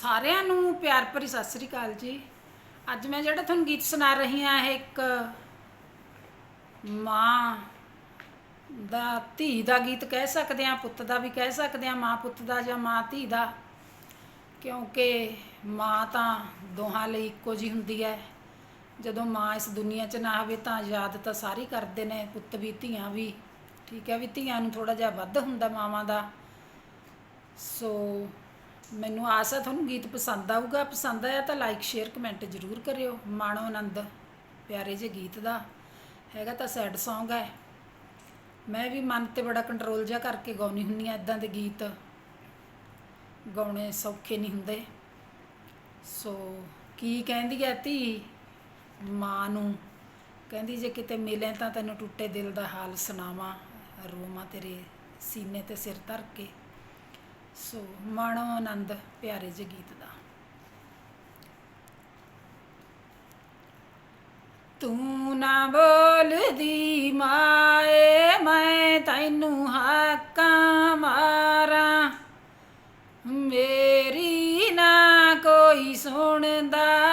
ਸਾਰਿਆਂ ਨੂੰ ਪਿਆਰ ਭਰੀ ਸਤਿ ਸ੍ਰੀ ਅਕਾਲ ਜੀ। ਅੱਜ ਮੈਂ ਜਿਹੜਾ ਤੁਹਾਨੂੰ ਗੀਤ ਸੁਣਾ ਰਹੀ ਹਾਂ, ਇਹ ਇੱਕ ਮਾਂ ਦਾ, ਧੀ ਦਾ ਗੀਤ ਕਹਿ ਸਕਦੇ ਆ ਪੁੱਤ ਦਾ ਵੀ ਕਹਿ ਸਕਦੇ ਆ ਮਾਂ ਪੁੱਤ ਦਾ ਜਾਂ ਮਾਂ ਧੀ ਦਾ। ਕਿਉਂਕਿ ਮਾਂ ਤਾਂ ਦੋਹਾਂ ਲਈ ਇੱਕੋ ਜੀ ਹੁੰਦੀ ਹੈ। ਜਦੋਂ ਮਾਂ ਇਸ ਦੁਨੀਆ 'ਚ ਨਾ ਹੋਵੇ ਤਾਂ ਯਾਦ ਤਾਂ ਸਾਰੀ ਕਰਦੇ ਨੇ, ਪੁੱਤ ਵੀ, ਧੀਆਂ ਵੀ। ਠੀਕ ਹੈ ਵੀ, ਧੀਆਂ ਨੂੰ ਥੋੜਾ ਜਿਹਾ ਵੱਧ ਹੁੰਦਾ ਮਾਵਾਂ ਦਾ। ਸੋ ਮੈਨੂੰ ਆਸ ਹੈ ਤੁਹਾਨੂੰ ਗੀਤ ਪਸੰਦ ਆਊਗਾ। ਪਸੰਦ ਆਇਆ ਤਾਂ ਲਾਈਕ ਸ਼ੇਅਰ ਕਮੈਂਟ ਜ਼ਰੂਰ ਕਰਿਓ। ਮਾਣੋ ਆਨੰਦ, ਪਿਆਰੇ ਜੇ ਗੀਤ ਦਾ। ਹੈਗਾ ਤਾਂ ਸੈਡ Song ਹੈ। ਮੈਂ ਵੀ ਮਨ ਤੇ ਬੜਾ ਕੰਟਰੋਲ ਜਿਹਾ ਕਰਕੇ ਗਾਉਣੀ ਹੁੰਨੀ ਆ ਇਦਾਂ ਦੇ ਗੀਤ। ਗਾਉਣੇ ਸੌਖੇ ਨਹੀਂ ਹੁੰਦੇ। ਸੋ ਕੀ ਕਹਿੰਦੀ ਹੈ ਧੀ? ਮਾਂ ਨੂੰ। ਕਹਿੰਦੀ, ਜੇ ਕਿਤੇ ਮਿਲੇ ਤਾਂ ਤੈਨੂੰ ਟੁੱਟੇ ਦਿਲ ਦਾ ਹਾਲ ਸੁਣਾਵਾਂ। ਰੋਵਾਂ ਤੇਰੇ ਸੀਨੇ ਤੇ ਸਿਰ ਧਰ ਕੇ। ਸੋ ਮਾਣੋ ਆਨੰਦ, ਪਿਆਰੇ ਜਿਹੇ ਗੀਤ ਦਾ। ਤੂੰ ਨਾ ਬੋਲਦੀ ਮਾਏ, ਮੈਂ ਤੈਨੂੰ ਹਾਕਾਂ ਮਾਰਾਂ। ਮੇਰੀ ਨਾ ਕੋਈ ਸੁਣਦਾ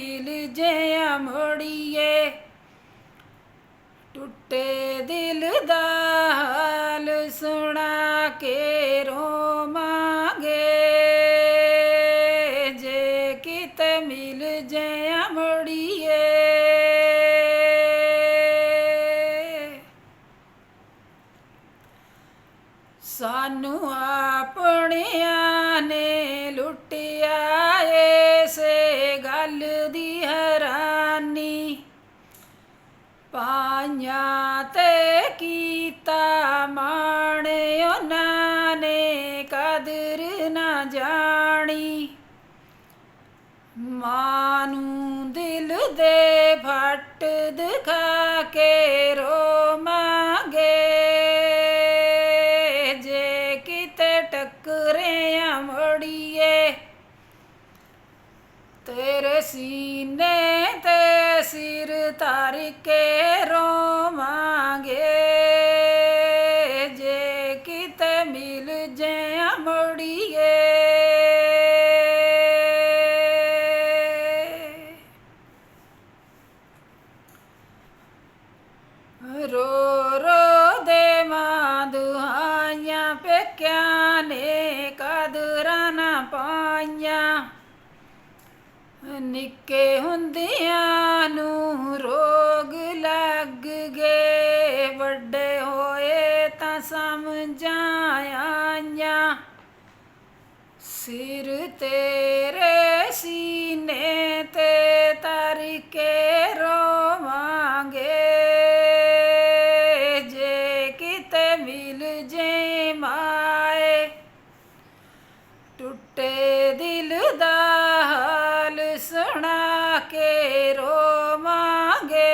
ਕਿਤੇ ਮਿਲ ਜੇ ਟੁੱਟੇ ਦਿਲ ਦਾ ਹਾਲ ਸੁਣਾ ਕੇ ਰੋਵਾਂਗੇ। ਜੇ ਕਿਤੇ ਮਿਲ ਜੇ ਅਮੜੀਏ, ਸਾਨੂੰ ਆਪਣਿਆਂ ਨੇ ਲੁੱਟਿਆ ਏ ਮਾਂ ਨੂੰ ਦਿਲ ਦੇ ਫੱਟ ਦਿਖਾ ਕੇ ਰੋਵਾਂਗੇ। ਜੇ ਕਿਤੇ ਟੱਕਰੇ ਅਮੜੀਏ ਤੇਰੇ ਸੀਨੇ ਤੇ ਸਿਰ ਧਰ ਕੇ ਰੋ ਪੇਕਿਆਂ ਨੇ ਕਦਰਾਂ ਨਾ ਪਾਈਆਂ। ਨਿੱਕੇ ਹੁੰਦਿਆਂ ਨੂੰ ਰੋਗ ਲੱਗ ਗਏ। ਵੱਡੇ ਹੋਏ ਤਾਂ ਸਮਝਾਂ ਸਿਰ ਤੇਰੇ ਸੀਨੇ ਤੇ ਤਰ ਕੇ ਰੋਵਾਂਗੇ ਟੁੱਟੇ ਦਿਲ ਦਾ ਹਾਲ ਸੁਣਾ ਕੇ ਰੋਵਾਂਗੇ।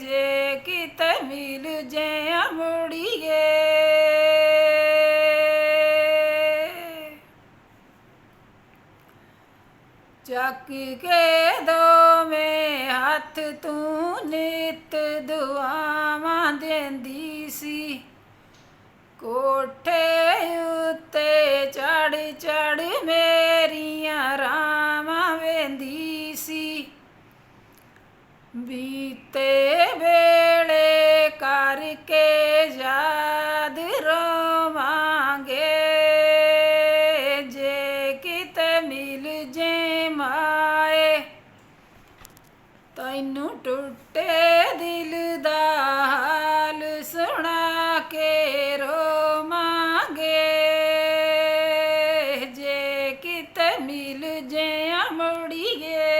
ਜੇ ਕਿਤੇ ਮਿਲ ਜੇ ਅਮੜੀਏ ਚੱਕ ਕੇ ਦੋਵੇਂ ਹੱਥ ਤੂੰ ਨਿਤ ਦੁਆਵਾਂ ਦਿੰਦੀ ਸੀ। ਕੋਠੇ ਉੱਤੇ ਚੜ ਚੜ ਮੇਰੀਆਂ ਰਾਵਾਂ ਵੇਂਦੀ ਸੀ। ਬੀਤੇ ਵੇਲੇ ਕਰਕੇ ਯਾਦ ਰੋਵਾਂਗੇ। ਜੇ ਕਿਤੇ ਮਿਲ ਜੇ ਮਾਏ, ਤੈਨੂੰ ਟੁੱਟੇ ਦਿਲ ਦਾ ਹਾਲ ਸੁਣਾ ਕੇ ਮਿਲ ਜੇ ਅਮੜੀਏ।